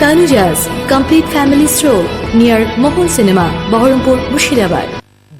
Tanujas Complete Family Stroll near Mohol Cinema, Baharampur, Mushirabad.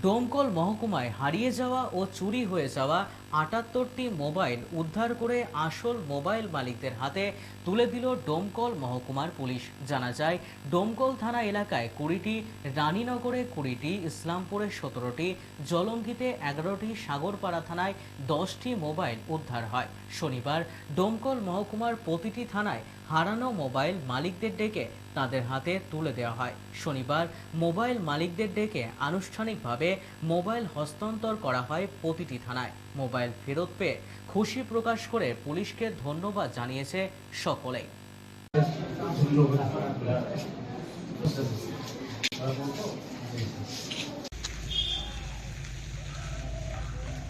Domkal মহকুমায় হারিয়ে যাওয়া ও চুরি হয়ে যাওয়া আটাত্তরটি মোবাইল উদ্ধার করে আসল মোবাইল মালিকদের হাতে তুলে দিল ডোমকল মহকুমার পুলিশ। জানা যায়, ডোমকল থানা এলাকায় কুড়িটি, রানীনগরে কুড়িটি, ইসলামপুরে সতেরোটি, জলঙ্গিতে এগারোটি, সাগরপাড়া থানায় দশটি মোবাইল উদ্ধার হয়। শনিবার ডোমকল মহকুমার প্রতিটি থানায় হারানো মোবাইল মালিকদের ডেকে তাদের হাতে তুলে দেওয়া হয়। শনিবার মোবাইল মালিকদের ডেকে আনুষ্ঠানিকভাবে মোবাইল হস্তান্তর করা হয় প্রতিটি থানায়। মোবাইল ফেরত পেয়ে খুশি প্রকাশ করে পুলিশকে ধন্যবাদ জানিয়েছে সকলেই।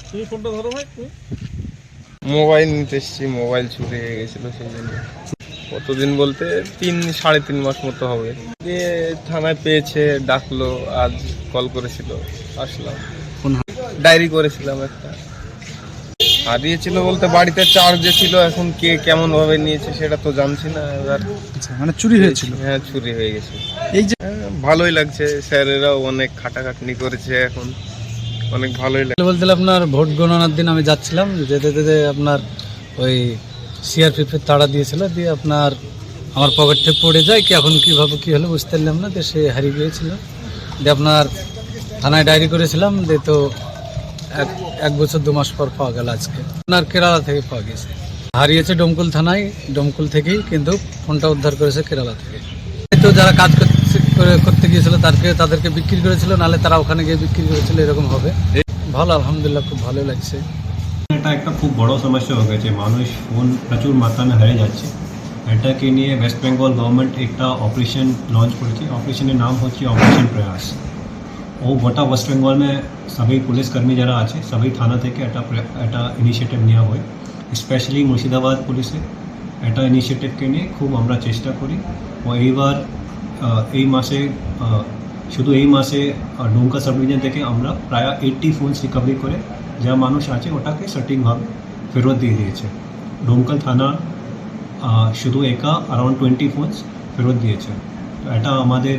তুমি ফোনটা ধরো ভাই তুমি। মোবাইল নিতে এসেছি মোবাইল চুরি হয়ে গেছিল সেই জন্য। কতদিন বলতে তিন সাড়ে তিন মাস মতো হবে। দিয়ে থানায় পেয়েছে ডাকলো আজ কল করেছিল আসলাম। ডায়েরি করেছিলাম একটা। হারিয়েছিল বলতে বাড়িতে চার্জে ছিল এখন কে কেমন ভাবে নিয়েছে সেটা তো জানছি না এবার আচ্ছা মানে চুরি হয়েছিল? হ্যাঁ চুরি হয়ে গেছে। এই যে হ্যাঁ, ভালোই লাগছে স্যারেরাও অনেক খাটাখাটনি করেছে এখন অনেক ভালোই লাগছে। বলতে আপনার ভোট গণনার দিন আমি যাচ্ছিলাম যেতে যেতে আপনার ওই সিআরপিএফের তাড়া দিয়েছিল দিয়ে আপনার আমার পকেট থেকে পড়ে যায় কি এখন কীভাবে কী হলো বুঝতে পারলাম না দিয়ে সে হারিয়ে গিয়েছিল। দিয়ে আপনার থানায় ডায়েরি করেছিলাম দিয়ে তো এক এক বছর দু মাস পর পাওয়া গেল আজকে। আপনার কেরালা থেকে পাওয়া গেছে। হারিয়েছে ডোমকুল থানায়, ডোমকুল থেকেই, কিন্তু ফোনটা উদ্ধার করেছে কেরালা থেকে। তো যারা কাজ করতে গিয়েছিল তাদেরকে তাদেরকে বিক্রি করেছিল নাহলে তারা ওখানে গিয়ে বিক্রি করেছিল, এরকম হবে। ভালো, আলহামদুলিল্লাহ, খুব ভালো লাগছে। এটা একটা খুব বড় সমস্যা হয়ে গেছে। মানুষ ফোন প্রচুর মাত্রায় হারিয়ে যাচ্ছে। এটাকে নিয়ে ওয়েস্ট বেঙ্গল গভর্নমেন্ট একটা অপারেশন লঞ্চ করেছে। অপারেশনের নাম হচ্ছে অপারেশন প্রয়াস ও গোটা ওয়েস্ট বেঙ্গল সবই পুলিশকর্মী যারা আছে সবই থানা থেকে একটা একটা ইনিশিয়েটিভ নেওয়া হয় স্পেশালি মুর্শিদাবাদ পুলিশে এটা ইনিশিয়েটিভকে নিয়ে খুব আমরা চেষ্টা করি ও এইবার এই মাসে শুধু এই মাসে ডুমকা সাব থেকে আমরা প্রায় এইটটি ফোনস রিকভারি করে যা মানুষ আছে ওটাকে সঠিকভাবে ফেরত দিয়ে দিয়েছে ডোমকল থানা শুধু একা অ্যারাউন্ড টোয়েন্টি ফোনস ফেরত দিয়েছে তো এটা আমাদের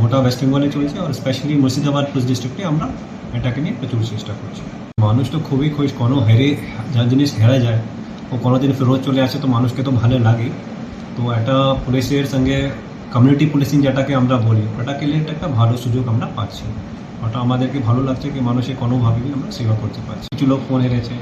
গোটা ওয়েস্ট বেঙ্গলে চলছে আর স্পেশালি মুর্শিদাবাদ পুলিশ ডিস্ট্রিক্টে আমরা এটাকে নিয়ে প্রচুর চেষ্টা করছি। মানুষ তো খুবই খুশ কোনো হেরে যা জিনিস হেরা যায়, ও কোনো দিন ফেরত চলে আসে তো মানুষকে তো ভালো লাগে। তো এটা পুলিশের সঙ্গে কমিউনিটি পুলিশিং যেটাকে আমরা বলি ওটাকে নিয়ে একটা ভালো সুযোগ আমরা পাচ্ছি। ওটা আমাদেরকে ভালো লাগছে কি মানুষের কোনোভাবেই আমরা সেবা করতে পারছি। কিছু লোক ফোন হেরেছে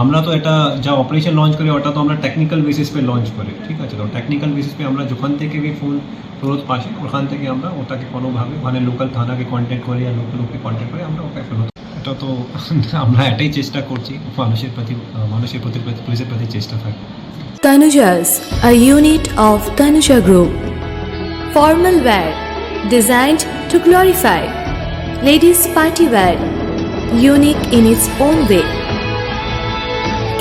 আমরা তো এটা যা অপারেশন লঞ্চ করি ওটা তো আমরা টেকনিক্যাল বেসিস পে লঞ্চ করি ঠিক আছে তো টেকনিক্যাল বেসিস পে আমরা যখন থেকে বি ফোন ফেরত পাচ্ছি ওখান থেকে আমরা ওটাকে কোনোভাবে মানে লোকাল থানাকে কন্ট্যাক্ট করি আর লোকাল লোককে কন্ট্যাক্ট করে আমরা ওকে ফেরত এটা তো আমরা এটাই চেষ্টা করছি মানুষের প্রতি মানুষের প্রতি পুলিশের প্রতি চেষ্টা থাকবে Tanujas, a unit of Tanuja Group. Formal wear, designed to glorify. Ladies party wear, unique in its own way.